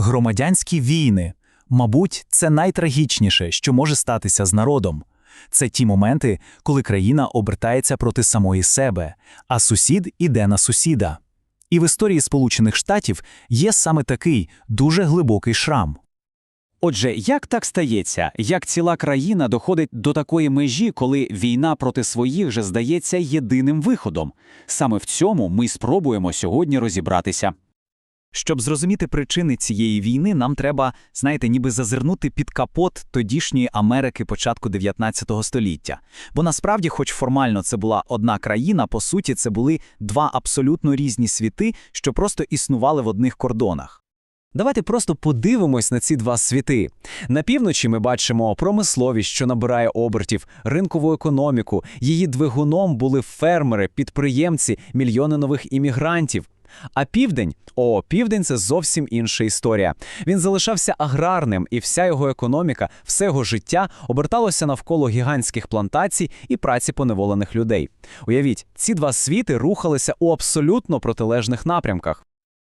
Громадянські війни. Мабуть, це найтрагічніше, що може статися з народом. Це ті моменти, коли країна обертається проти самої себе, а сусід іде на сусіда. І в історії Сполучених Штатів є саме такий дуже глибокий шрам. Отже, як так стається, як ціла країна доходить до такої межі, коли війна проти своїх же здається єдиним виходом? Саме в цьому ми спробуємо сьогодні розібратися. Щоб зрозуміти причини цієї війни, нам треба, знаєте, ніби зазирнути під капот тодішньої Америки початку 19 століття. Бо насправді, хоч формально це була одна країна, по суті, це були два абсолютно різні світи, що просто існували в одних кордонах. Давайте просто подивимось на ці два світи. На півночі ми бачимо промисловість, що набирає обертів, ринкову економіку. Її двигуном були фермери, підприємці, мільйони нових іммігрантів. А південь о, південь це зовсім інша історія. Він залишався аграрним, і вся його економіка, все його життя оберталося навколо гігантських плантацій і праці поневолених людей. Уявіть, ці два світи рухалися у абсолютно протилежних напрямках.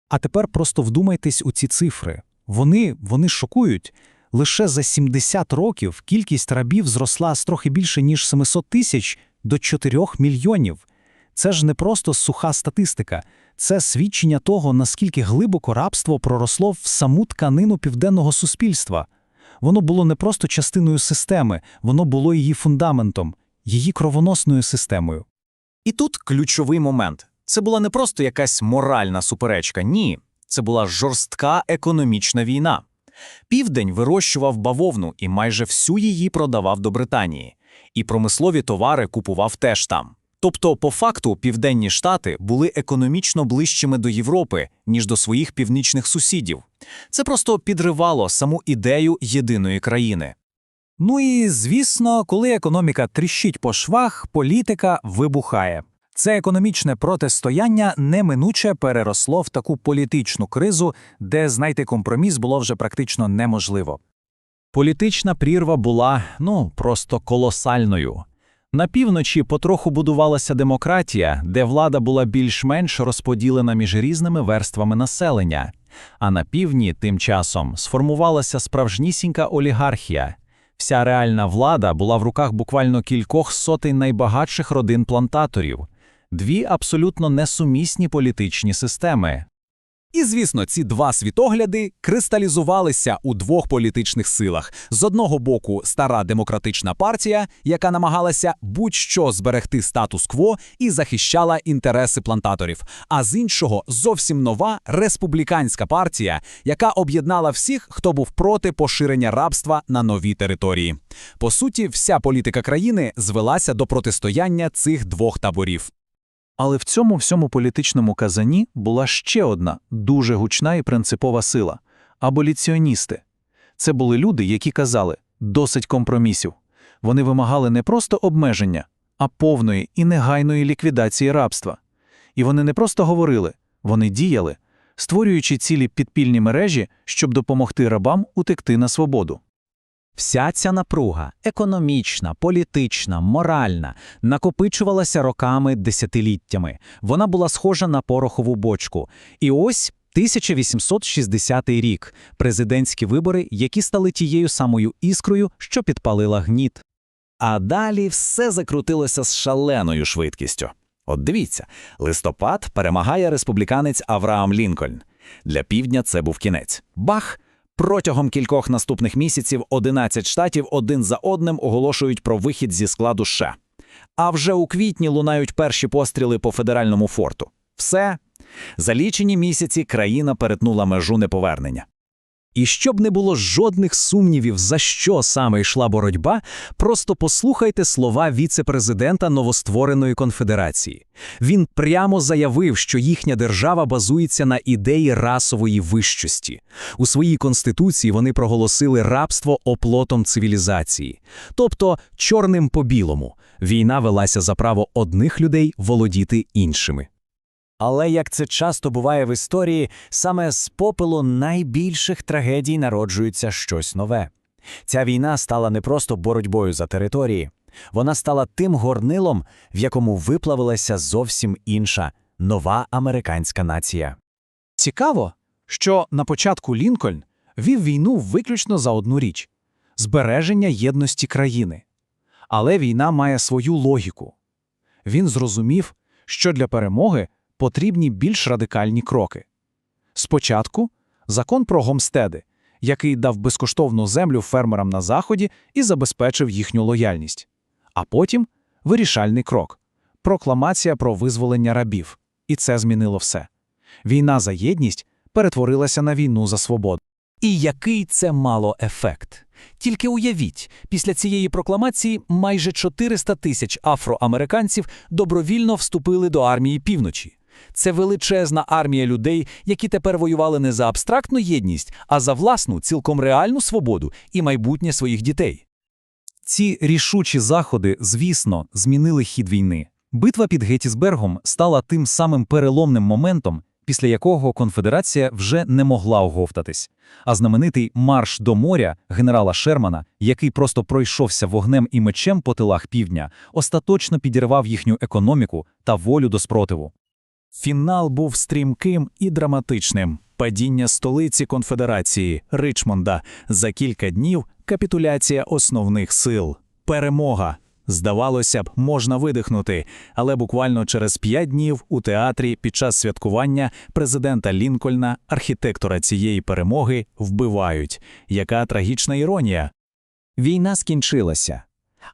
А тепер просто вдумайтесь у ці цифри. Вони, вони шокують. Лише за 70 років кількість рабів зросла з трохи більше, ніж 700 тисяч до 4 мільйонів. Це ж не просто суха статистика, це свідчення того, наскільки глибоко рабство проросло в саму тканину південного суспільства. Воно було не просто частиною системи, воно було її фундаментом, її кровоносною системою. І тут ключовий момент. Це була не просто якась моральна суперечка, ні, це була жорстка економічна війна. Південь вирощував бавовну і майже всю її продавав до Британії, і промислові товари купував теж там. Тобто, по факту, південні штати були економічно ближчими до Європи, ніж до своїх північних сусідів. Це просто підривало саму ідею єдиної країни. Ну і звісно, коли економіка тріщить по швах, політика вибухає. Це економічне протистояння неминуче переросло в таку політичну кризу, де знайти компроміс було вже практично неможливо. Політична прірва була ну просто колосальною. На півночі потроху будувалася демократія, де влада була більш-менш розподілена між різними верствами населення, а на півдні тим часом сформувалася справжнісінька олігархія. Вся реальна влада була в руках буквально кількох сотень найбагатших родин плантаторів, дві абсолютно несумісні політичні системи. І, звісно, ці два світогляди кристалізувалися у двох політичних силах: з одного боку, стара демократична партія, яка намагалася будь-що зберегти статус-кво і захищала інтереси плантаторів, а з іншого зовсім нова республіканська партія, яка об'єднала всіх, хто був проти поширення рабства на нові території. По суті, вся політика країни звелася до протистояння цих двох таборів. Але в цьому всьому політичному казані була ще одна дуже гучна і принципова сила аболіціоністи. Це були люди, які казали досить компромісів. Вони вимагали не просто обмеження, а повної і негайної ліквідації рабства. І вони не просто говорили, вони діяли, створюючи цілі підпільні мережі, щоб допомогти рабам утекти на свободу. Вся ця напруга економічна, політична, моральна, накопичувалася роками десятиліттями. Вона була схожа на порохову бочку. І ось 1860 рік президентські вибори, які стали тією самою іскрою, що підпалила гніт. А далі все закрутилося з шаленою швидкістю. От дивіться, листопад перемагає республіканець Авраам Лінкольн. Для півдня це був кінець. Бах! Протягом кількох наступних місяців 11 штатів один за одним оголошують про вихід зі складу США. А вже у квітні лунають перші постріли по федеральному форту. Все. За лічені місяці країна перетнула межу неповернення. І щоб не було жодних сумнівів, за що саме йшла боротьба, просто послухайте слова віце-президента новоствореної конфедерації. Він прямо заявив, що їхня держава базується на ідеї расової вищості. У своїй конституції вони проголосили рабство оплотом цивілізації, тобто чорним по білому. Війна велася за право одних людей володіти іншими. Але як це часто буває в історії, саме з попелу найбільших трагедій народжується щось нове. Ця війна стала не просто боротьбою за території, вона стала тим горнилом, в якому виплавилася зовсім інша нова американська нація. Цікаво, що на початку Лінкольн вів війну виключно за одну річ збереження єдності країни. Але війна має свою логіку. Він зрозумів, що для перемоги потрібні більш радикальні кроки. Спочатку закон про гомстеди, який дав безкоштовну землю фермерам на Заході і забезпечив їхню лояльність. А потім вирішальний крок прокламація про визволення рабів. І це змінило все. Війна за єдність перетворилася на війну за свободу. І який це мало ефект? Тільки уявіть, після цієї прокламації майже 400 тисяч афроамериканців добровільно вступили до армії півночі. Це величезна армія людей, які тепер воювали не за абстрактну єдність, а за власну, цілком реальну свободу і майбутнє своїх дітей. Ці рішучі заходи, звісно, змінили хід війни. Битва під Геттісбергом стала тим самим переломним моментом, після якого конфедерація вже не могла оговтатись. А знаменитий марш до моря генерала Шермана, який просто пройшовся вогнем і мечем по тилах півдня, остаточно підірвав їхню економіку та волю до спротиву. Фінал був стрімким і драматичним. Падіння столиці конфедерації Ричмонда за кілька днів капітуляція основних сил, перемога. Здавалося б, можна видихнути, але буквально через п'ять днів у театрі під час святкування президента Лінкольна, архітектора цієї перемоги, вбивають. Яка трагічна іронія. Війна скінчилася.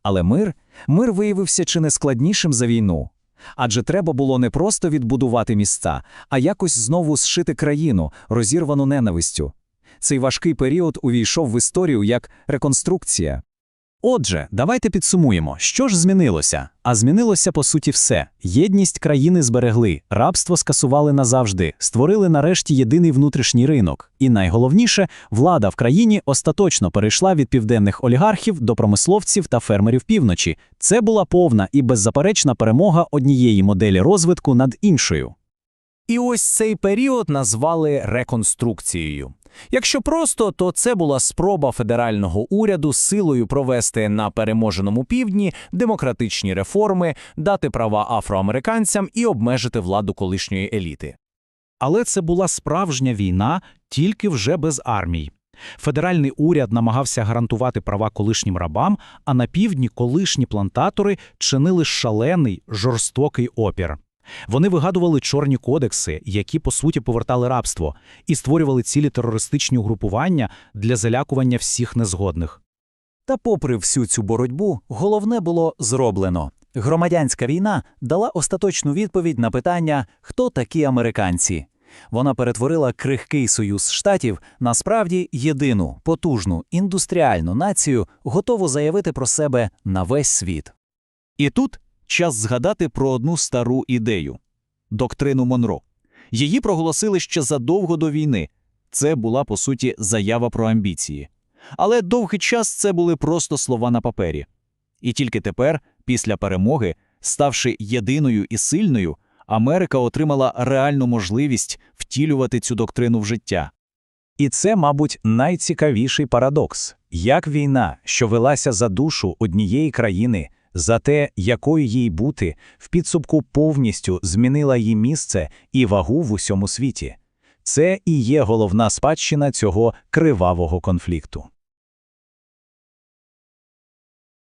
Але мир, мир виявився чи не складнішим за війну. Адже треба було не просто відбудувати міста, а якось знову зшити країну, розірвану ненавистю. Цей важкий період увійшов в історію як реконструкція. Отже, давайте підсумуємо, що ж змінилося. А змінилося по суті все. Єдність країни зберегли, рабство скасували назавжди, створили нарешті єдиний внутрішній ринок. І найголовніше, влада в країні остаточно перейшла від південних олігархів до промисловців та фермерів півночі. Це була повна і беззаперечна перемога однієї моделі розвитку над іншою. І ось цей період назвали реконструкцією. Якщо просто, то це була спроба федерального уряду силою провести на переможеному півдні демократичні реформи, дати права афроамериканцям і обмежити владу колишньої еліти. Але це була справжня війна, тільки вже без армій. Федеральний уряд намагався гарантувати права колишнім рабам, а на півдні колишні плантатори чинили шалений, жорстокий опір. Вони вигадували чорні кодекси, які по суті повертали рабство, і створювали цілі терористичні угрупування для залякування всіх незгодних. Та попри всю цю боротьбу, головне було зроблено. Громадянська війна дала остаточну відповідь на питання, хто такі американці. Вона перетворила крихкий союз штатів на справді єдину, потужну, індустріальну націю, готову заявити про себе на весь світ. І тут час згадати про одну стару ідею – доктрину Монро. Її проголосили ще задовго до війни. Це була, по суті, заява про амбіції. Але довгий час це були просто слова на папері. І тільки тепер, після перемоги, ставши єдиною і сильною, Америка отримала реальну можливість втілювати цю доктрину в життя. І це, мабуть, найцікавіший парадокс. Як війна, що велася за душу однієї країни, за те, якою їй бути, в підсумку повністю змінила її місце і вагу в усьому світі. Це і є головна спадщина цього кривавого конфлікту.